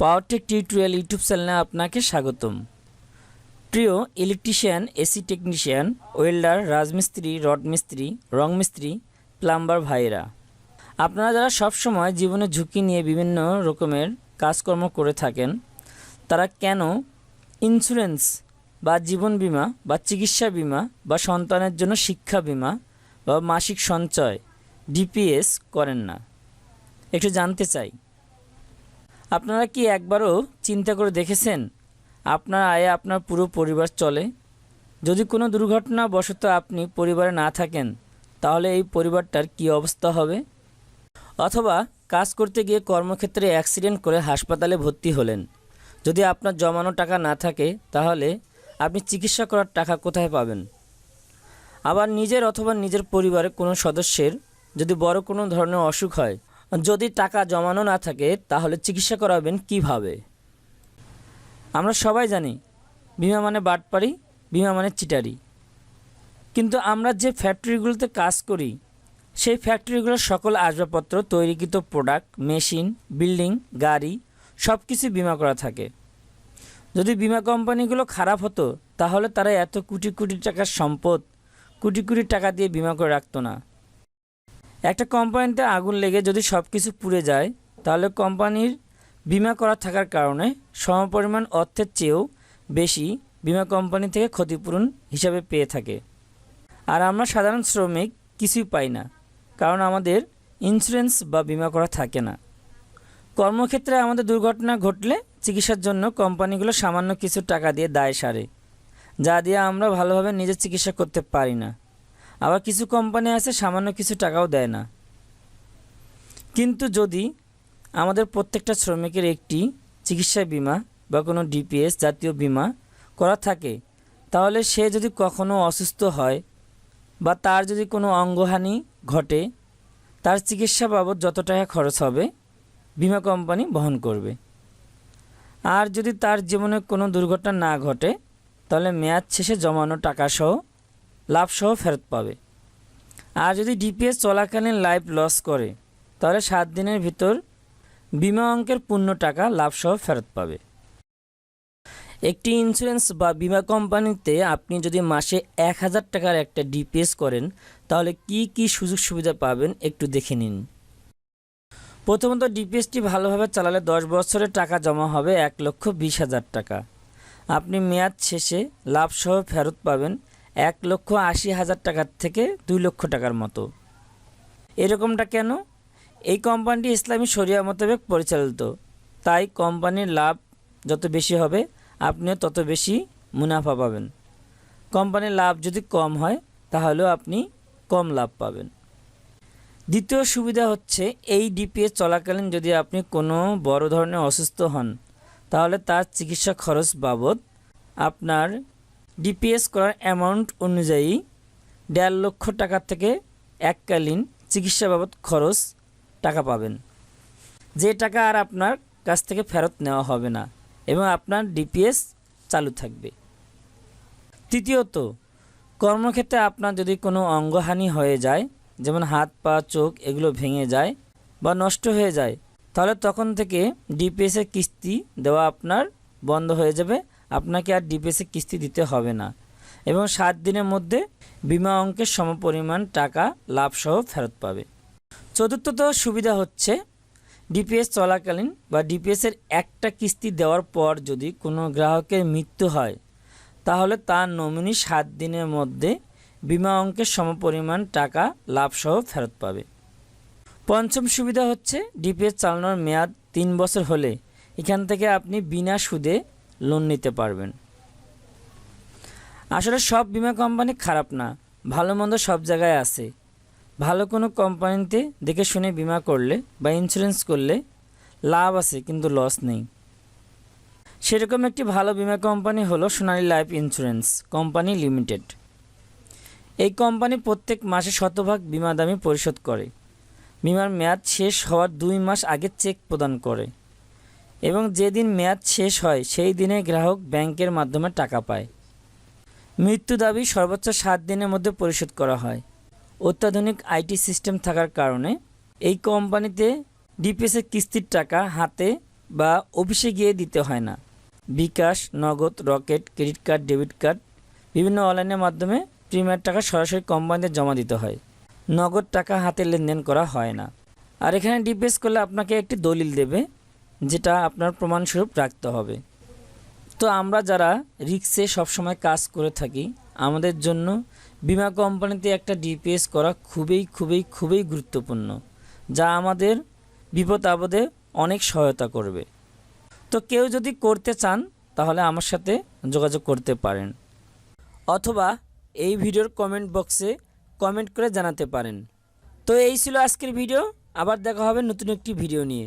Powertech tutorial YouTube চ্যানেলে আপনাকে স্বাগতম। প্রিয় ইলেকট্রিশিয়ান, এসি টেকনিশিয়ান, ওয়েল্ডার, রাজমিস্ত্রি, রড মিস্ত্রি, রং মিস্ত্রি, প্লাম্বার ভাইয়েরা, আপনারা যারা সবসময় জীবনে ঝুঁকি নিয়ে বিভিন্ন রকমের কাজকর্ম করে থাকেন, তারা কেন ইন্স্যুরেন্স বা জীবন বীমা বা চিকিৎসা বীমা বা সন্তানের জন্য শিক্ষা বীমা বা মাসিক সঞ্চয়, ডিপিএস করেন না? একটু জানতে চাই। আপনারা কি একবারও চিন্তা করে দেখেছেন, আপনার আয়ে আপনার পুরো পরিবার চলে? যদি কোনো দুর্ঘটনা বশত আপনি পরিবারে না থাকেন, তাহলে এই পরিবারটার কি অবস্থা হবে? অথবা কাজ করতে গিয়ে কর্মক্ষেত্রে অ্যাক্সিডেন্ট করে হাসপাতালে ভর্তি হলেন। যদি আপনার জমানো টাকা না থাকে, তাহলে আপনি চিকিৎসা করার টাকা কোথায় পাবেন? আবার নিজের অথবা নিজের পরিবারের কোনো সদস্যের যদি বড় কোনো ধরনের অসুখ হয় যদি টাকা জমানো না থাকে, তাহলে চিকিৎসা করাবেন কীভাবে? আমরা সবাই জানি, বিমা মানে বাটপাড়ি বিমা মানে চিটারি। কিন্তু আমরা যে ফ্যাক্টরিগুলোতে কাজ করি, সেই ফ্যাক্টরিগুলোর সকল আসবাবপত্র, তৈরিকৃত প্রোডাক্ট, মেশিন, বিল্ডিং, গাড়ি সব কিছু বিমা করা থাকে। যদি বিমা কোম্পানিগুলো খারাপ হতো, তাহলে তারা এত কোটি কোটি টাকার সম্পদ, কোটি কোটি টাকা দিয়ে বিমা করে রাখতো না। একটা কোম্পানিতে আগুন লেগে যদি সব কিছু পুড়ে যায়, তাহলে কোম্পানির বিমা করা থাকার কারণে সমপরিমাণ অর্থের চেয়েও বেশি বিমা কোম্পানি থেকে ক্ষতিপূরণ হিসাবে পেয়ে থাকে। আর আমরা সাধারণ শ্রমিক কিছুই পাই না, কারণ আমাদের ইন্স্যুরেন্স বা বিমা করা থাকে না। কর্মক্ষেত্রে আমাদের দুর্ঘটনা ঘটলে চিকিৎসার জন্য কোম্পানিগুলো সামান্য কিছু টাকা দিয়ে দায় সারে, যা দিয়ে আমরা ভালোভাবে নিজের চিকিৎসা করতে পারি না। আবার কিছু কোম্পানি আছে, সামান্য কিছু টাকাও দেয় না। কিন্তু যদি আমাদের প্রত্যেকটা শ্রমিকের একটি চিকিৎসা বিমা বা কোনো ডিপিএস জাতীয় বিমা করা থাকে, তাহলে সে যদি কখনো অসুস্থ হয় বা তার যদি কোনো অঙ্গহানি ঘটে, তার চিকিৎসা বাবদ যত টাকা খরচ হবে, বিমা কোম্পানি বহন করবে। আর যদি তার জীবনে কোনো দুর্ঘটনা না ঘটে, তাহলে মেয়াদ শেষে জমানো টাকাসহ লাভসহ ফেরত পাবে। আর যদি ডিপিএস চলাকালীন লাইফ লস করে, তাহলে সাত দিনের ভিতর বিমা অঙ্কের পূর্ণ টাকা লাভসহ ফেরত পাবে। একটি ইন্স্যুরেন্স বা বিমা কোম্পানিতে আপনি যদি মাসে এক হাজার টাকার একটা ডিপিএস করেন, তাহলে কি কি সুযোগ সুবিধা পাবেন একটু দেখে নিন। প্রথমত ডিপিএসটি ভালোভাবে চালালে দশ বছরের টাকা জমা হবে এক লক্ষ বিশ হাজার টাকা। আপনি মেয়াদ শেষে লাভসহ ফেরত পাবেন এক লক্ষ আশি হাজার টাকার থেকে দুই লক্ষ টাকার মতো। এরকমটা কেন? এই কোম্পানিটি ইসলামী শরিয়া মোতাবেক পরিচালিত। তাই কোম্পানির লাভ যত বেশি হবে, আপনিও তত বেশি মুনাফা পাবেন। কোম্পানির লাভ যদি কম হয়, তাহলেও আপনি কম লাভ পাবেন। দ্বিতীয় সুবিধা হচ্ছে, এই ডিপিএস চলাকালীন যদি আপনি কোনো বড় ধরনের অসুস্থ হন, তাহলে তার চিকিৎসা খরচ বাবদ আপনার ডিপিএস করার অ্যামাউন্ট অনুযায়ী দেড় লক্ষ টাকা থেকে এককালীন চিকিৎসা বাবদ খরচ টাকা পাবেন। যে টাকা আর আপনার কাছ থেকে ফেরত নেওয়া হবে না এবং আপনার ডিপিএস চালু থাকবে। তৃতীয়ত, কর্মক্ষেত্রে আপনার যদি কোনো অঙ্গহানি হয়ে যায়, যেমন হাত, পা, চোখ এগুলো ভেঙে যায় বা নষ্ট হয়ে যায়, তাহলে তখন থেকে ডিপিএসের কিস্তি দেওয়া আপনার বন্ধ হয়ে যাবে আপনাকে আর ডিপিএসের কিস্তি দিতে হবে না। এবং সাত দিনের মধ্যে বিমা অঙ্কের সমপরিমাণ টাকা লাভসহ ফেরত পাবে। চতুর্থত সুবিধা হচ্ছে ডিপিএস চলাকালীন বা ডিপিএসের একটা কিস্তি দেওয়ার পর যদি কোনো গ্রাহকের মৃত্যু হয়, তাহলে তার নমিনি সাত দিনের মধ্যে বিমা অঙ্কের সমপরিমাণ টাকা লাভসহ ফেরত পাবে। পঞ্চম সুবিধা হচ্ছে ডিপিএস চালানোর মেয়াদ তিন বছর হলে এখান থেকে আপনি বিনা সুদে লোন নিতে পারবেন। আসলে সব বিমা কোম্পানি খারাপ না, ভালো মন্দ সব জায়গায় আছে। ভালো কোনো কোম্পানিতে দেখে শুনে বিমা করলে বা ইন্স্যুরেন্স করলে লাভ আছে, কিন্তু লস নেই। সেরকম একটি ভালো বিমা কোম্পানি হলো Sonali life insurance company limited এই কোম্পানি প্রত্যেক মাসে শতভাগ বিমা দামি পরিশোধ করে। বিমার মেয়াদ শেষ হওয়ার দুই মাস আগে চেক প্রদান করে। এবং যেদিন মেয়াদ শেষ হয়, সেই দিনে গ্রাহক ব্যাংকের মাধ্যমে টাকা পায়। মৃত্যু দাবি সর্বোচ্চ সাত দিনের মধ্যে পরিশোধ করা হয়। অত্যাধুনিক আইটি সিস্টেম থাকার কারণে এই কোম্পানিতে ডিপিএসের কিস্তির টাকা হাতে বা অফিসে গিয়ে দিতে হয় না। BKash, Nagad, Rocket, credit card, debit card, বিভিন্ন অনলাইনের মাধ্যমে প্রিমিয়ার টাকা সরাসরি কোম্পানিতে জমা দিতে হয়। নগদ টাকা হাতে লেনদেন করা হয় না। আর এখানে ডিপিএস করলে আপনাকে একটি দলিল দেবে। যেটা আপনার প্রমাণস্বরূপ রাখতে হবে। তো আমরা যারা রিক্সে সবসময় কাজ করে থাকি, আমাদের জন্য বিমা কোম্পানিতে একটা ডিপিএস করা খুবই খুবই খুবই গুরুত্বপূর্ণ, যা আমাদের বিপদ আপদে অনেক সহায়তা করবে। তো কেউ যদি করতে চান, তাহলে আমার সাথে যোগাযোগ করতে পারেন। অথবা এই ভিডিওর কমেন্ট বক্সে কমেন্ট করে জানাতে পারেন। তো এই ছিল আজকের ভিডিও, আবার দেখা হবে নতুন একটি ভিডিও নিয়ে।